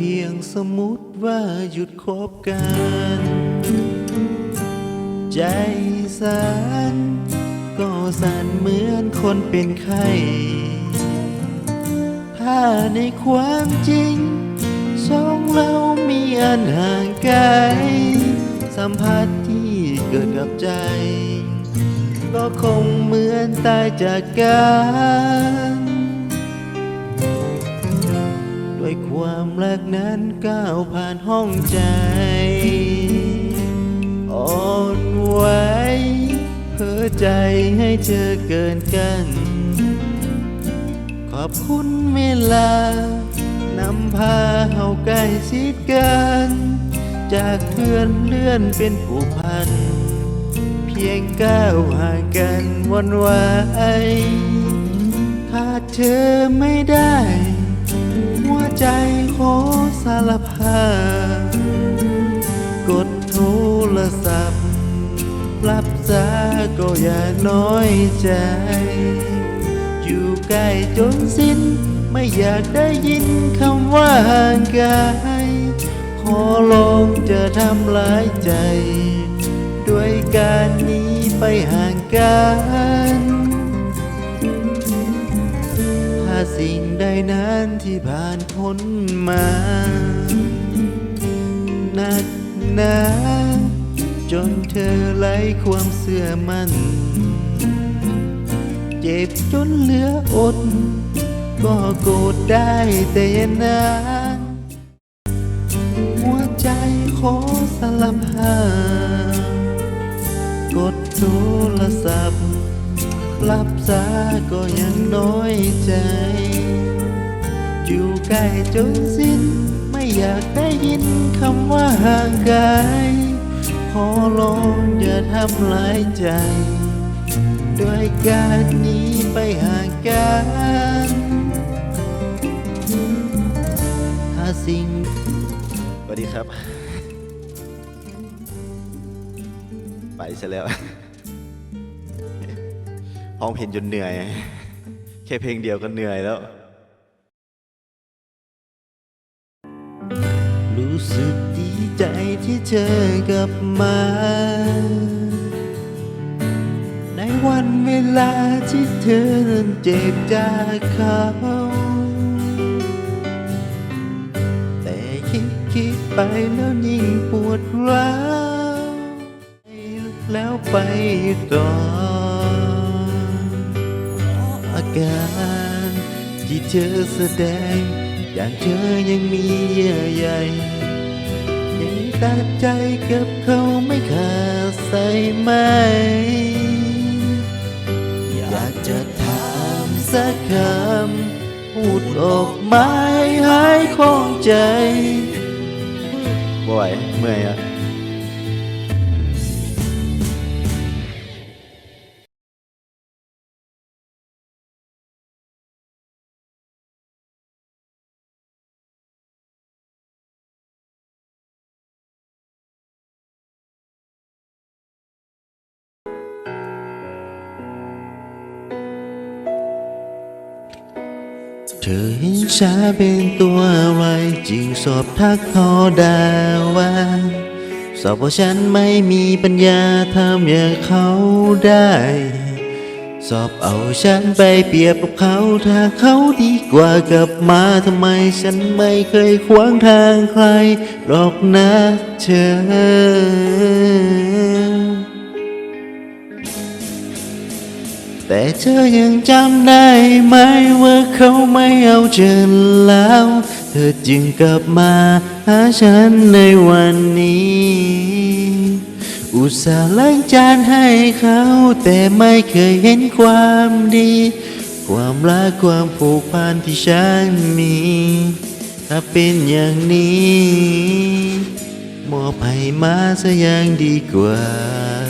เพียงสมมุติว่าหยุดคบกัน ใจสันก็สั่นเหมือนคนเป็นไข้ถ้าในความจริง สองเรามีอันห่างไกล สัมผัสที่เกิดกับใจ ก็คงเหมือนตายจากกัน ด้วยความรักนั้นก้าวผ่านห้องใจ อ่อนไหวเพื่อใจให้เธอเกินกัน ขอบคุณเวลานำพาเฮาใกล้ชิดกัน จากเพื่อนเลื่อนเป็นผูกพัน เพียงก้าวห่างกันวันไหวถ้าเธอไม่ได้ ใจขอสารภาพกดโทรศัพท์ รับสายก็อย่าน้อยใจ อยู่ใกล้จนสิ้น ไม่อยากได้ยินคำว่าห่างกายขอลองจะทำร้ายใจ ด้วยการหนี้ไปห่างกัน สิ่งใดนั้นที่ผ่านพ้นมาหนักหนาจนเธอไร้ความเสื่อมันเจ็บจนเหลืออด ก็โกรธได้แต่ยนา จนสิ้น ไม่อยากได้ยินคำว่าห่างไกลขอลองอย่าทำร้ายใจ ด้วยการหนี้ไปห่างกันถ้าสิ่งสวัสดีครับ ไปซะแล้วห้องเพลงจนเหนื่อย แค่เพลงเดียวก็เหนื่อยแล้ว รู้สึกดีใจที่เจอกลับมา ในวันเวลาที่เธอนั้นเจ็บจากเขา แต่คิดคิดไปแล้วยิ่งปวดร้าวแล้วไปต่อ อาการที่เธอแสดงอย่างเธอยังมีเยื่อใยยัง ตัดใจกับเขาไม่ขาดใส่ไหม อยากจะถามสักคำพูดออกมาให้หายของใจบ่อยเมื่อยอะ ธอเห็นฉันเป็นตัวอะไรจึงสอบทักทอดาว่าสอบว่าฉันไม่มีปัญญาทำอย่างเขาได้ สอบเอาฉันไปเปรียบกับเขาถ้าเขาดีกว่ากลับมาทำไมฉันไม่เคยขวางทางใครหรอกนะเธอ แต่เธอยังจำได้ไหมว่าเขาไม่เอาเธอแล้ว เธอจึงกลับมาหาฉันในวันนี้ อุตส่าห์ล้างจานให้เขา แต่ไม่เคยเห็นความดี ความรักความผูกพันที่ฉันมี ถ้าเป็นอย่างนี้มอบให้มาซะยังดีกว่า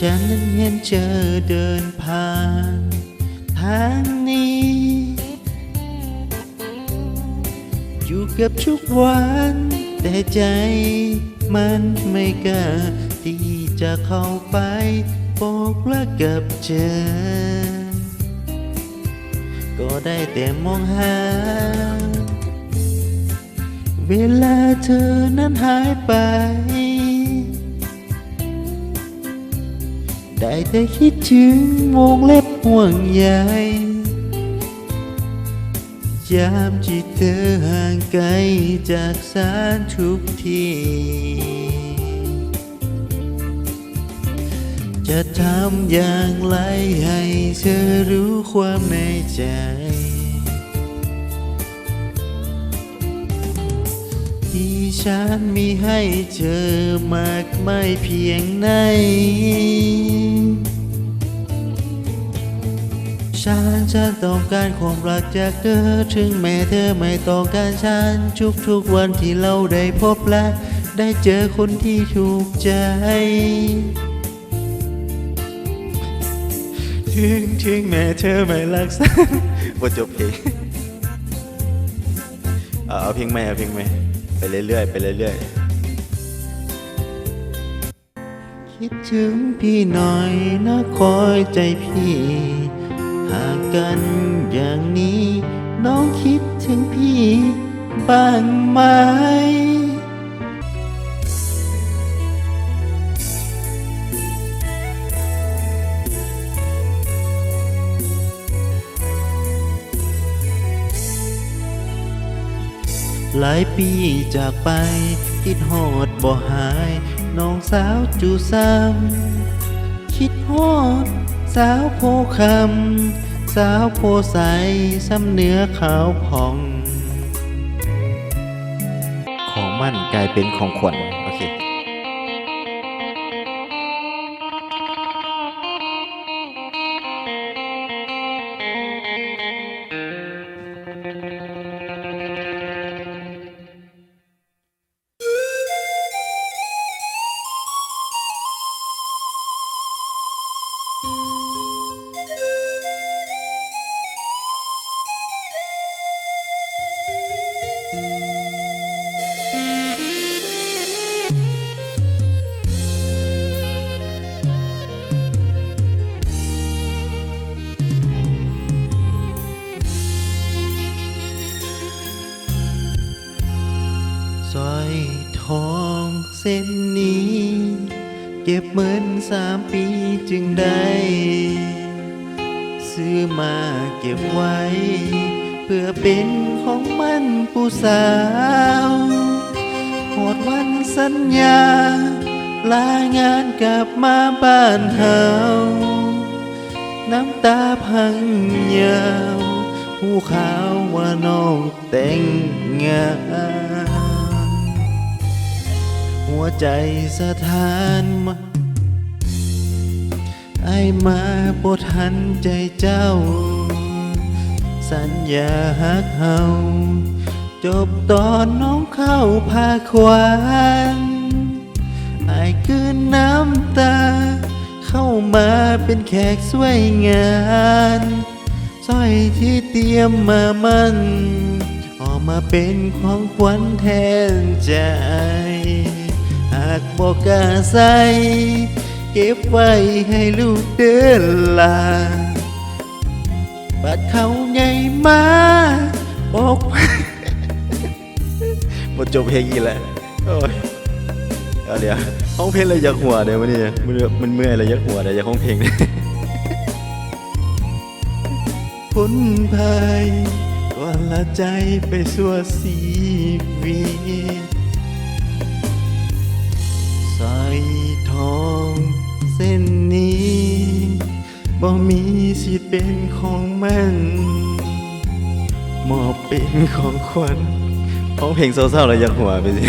ฉันนั้นเห็นเจอเดินผ่านทางนี้ อยู่เกือบทุกวัน แต่ใจมันไม่กล้าที่จะเข้าไปบอกรักกับเจอก็ได้แต่มองหา เวลาเธอนั้นหายไป ได้แต่คิดถึงวงเล็บห่วงใยยามที่เธอห่างไกลจากสารทุกที จะทำอย่างไรให้เธอรู้ความในใจ ฉันมีให้เธอมากไม่เพียงไหน ฉันฉันต้องการความรักจากเธอ ถึงแม้เธอไม่ต้องการฉันทุกทุกๆวันที่เราได้พบและ ได้เจอคนที่ถูกใจ ถึงถึงแม้เธอไม่รักฉันบทจบเพลงเอาเอาเพลงใหม่เอาเพลงใหม่ไป เรื่อยๆ ไปเรื่อยๆ คิดถึงพี่หน่อยนะคอยใจพี่ หากกันอย่างนี้ น้องคิดถึงพี่บ้างไหม หลายปีจากไปคิดฮอดบ่หาย น้องสาวจูซ้ำคิดฮอด สาวโพคำสาวโพใสซ้ำเนื้อขาวผ่อง ของมั่นกลายเป็นของขวัญ ส้นนี้ เก็บเหมือนสามปีจึงได้ ซื้อมาเก็บไว้ เพื่อเป็นของมันผู้สาวหมดวันสัญญา ลางานกลับมาบ้านเฮาน้ำตาพังยาวหูขาวว่าน้องแต่งงาน หัวใจสถานมาไอมาปวดหันใจเจ้า สัญญาฮักเฮาจบตอนน้องเข้าพาควานไอคืนน้ำตา เข้ามาเป็นแขกสวยงานสร้อยที่เตรียมมามันออกมาเป็นของขวัญแทนใจากบอกกาใสเก็บไว้ให้ลูกเดินลาบัดเขาใหญ่มาบอกหมดจบเพลงอีกแล้วโอ้ยเอาเดี๋ยวห้องเพลงอะไรยักหัวเดี๋ยวมันนี่มันมันเมื่อยอะไรยักหัวเดี๋ยวอยากห้องเพลงพ้นภัยก่อนละใจไปสัวสีวี ทองเส้นนี้บ่มีสิทธิ์เป็นของมันมอบเป็นของขวัญห้องเพลงเศร้าๆแล้วยักหัวไปสิ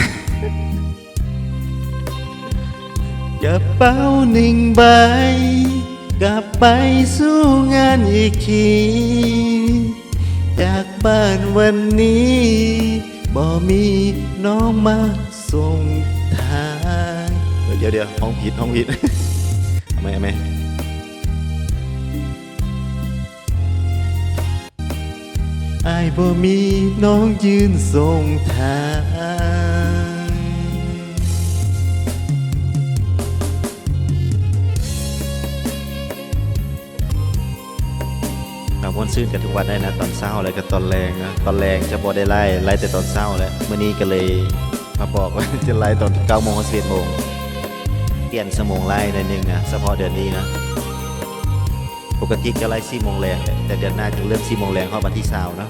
กระเป๋าหนึ่งใบกลับไปสู้งานอีกทีจากบ้านวันนี้บ่มีน้องมาส่งทาง ดี๋ยวเดี๋ยวห้องผิดห้องผิดเอาไหมเอาไหมอายบ่มีน้องยืนส่งทางเราวนซื่นกันทุกวันได้นะ ตอนเช้าแล้วก็ตอนแรงนะตอนแรงจะบอได้ไล่ไล่แต่ตอนเช้าแล้วเมื่อนี้ก็เลยมาบอกว่าจะไล่ตอนเก้าโมงสิบเอ็ดโมง ลี่ยนสมองไล่ในอยหนึ่งนะเฉพาะเดือนนี้นะ ปกติจะไล่สี่โมงแรงแต่เดือนหน้าจะเริ่มสี่โมงแรงเข้าวันที่สาวนะ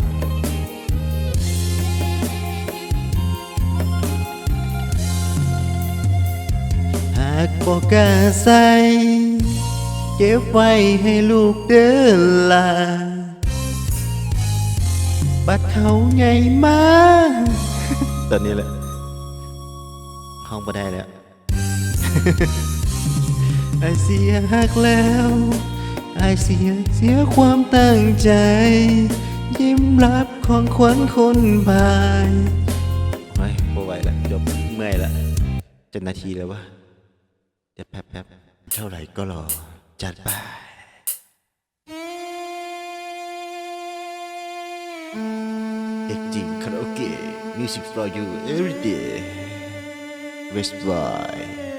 หากบอกกาใส่เก็บไว้ให้ลูกเดินลาบัดเขาใหญ่มากตอนนี้แหละห้องบ่ได้แล้ว ไอเสียหักแล้วไอเสียเสียความตั้งใจ ยิ้มรับของขวัญคนบายไม่บ่ไหวล้วจบเมื่อยล้วจะนาทีแล้ววะเดี๋ยวแป๊บแป๊บเท่าไหร่ก็รอ จัดไปเอ็กจิงคาราโอเกะ Music for you every day West Boy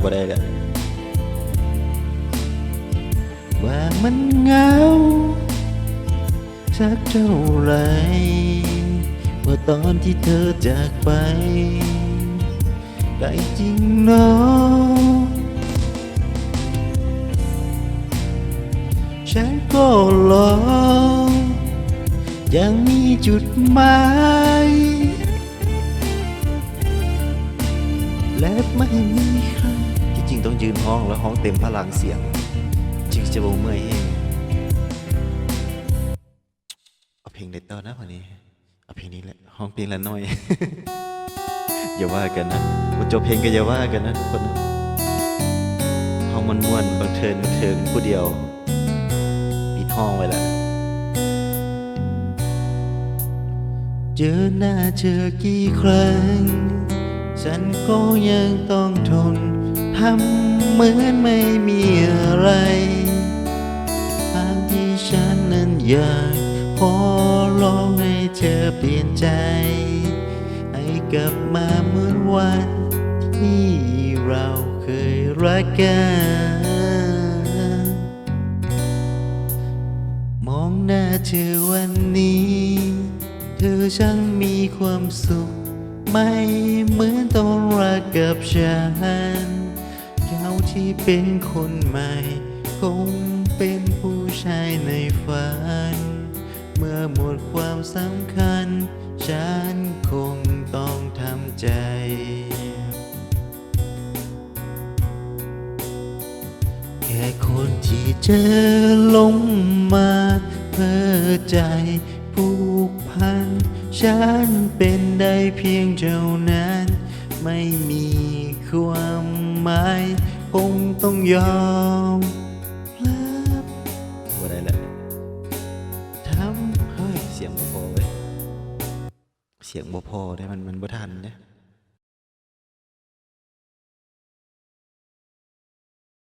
เอาได้แล้วว่ามันเงา สักเท่าไรเมื่อตอนที่เธอจากไป ได้จริงเนาะฉันก็รอยังมีจุดหมาย และไม่มีใครที่จริงต้องยืนห้องแล้วห้องเต็มพลังเสียงจึงจะบ่เมื่อยเองเอาเพลงเด็ดต่อนะวันนี้เอาเพลงนี้แหละห้องเพลงละน้อย อย่าว่ากันนะวันจบเพลงก็อย่าว่ากันนะทุกคนห้องมันม่วนบางเทินบางเทิงผู้เดียวปิดห้องไว้แล้วเจอหน้าเจอกี่ครั้ง ฉันก็ยังต้องทนทำเหมือนไม่มีอะไรทางที่ฉันนั้นอยากขอร้องให้เธอเปลี่ยนใจ ให้กลับมาเหมือนวันที่เราเคยรักกัน มองหน้าเธอวันนี้ เธอช่างมีความสุข ไม่เหมือนตอนรักกับฉันเขาที่เป็นคนใหม่ คงเป็นผู้ชายในฝัน เมื่อหมดความสำคัญ ฉันคงต้องทำใจแค่คนที่เจอลงมาเพื่อใจผูกพัน ฉันเป็น ได้เพียงเท่านั้น ไม่มีความหมายคงต้องยอมรับว่าได้แหละทำเฮ้ยเสียงบ่พอเว้ยเสียงบ่พอได้มันมันบ่ทันเนี่ย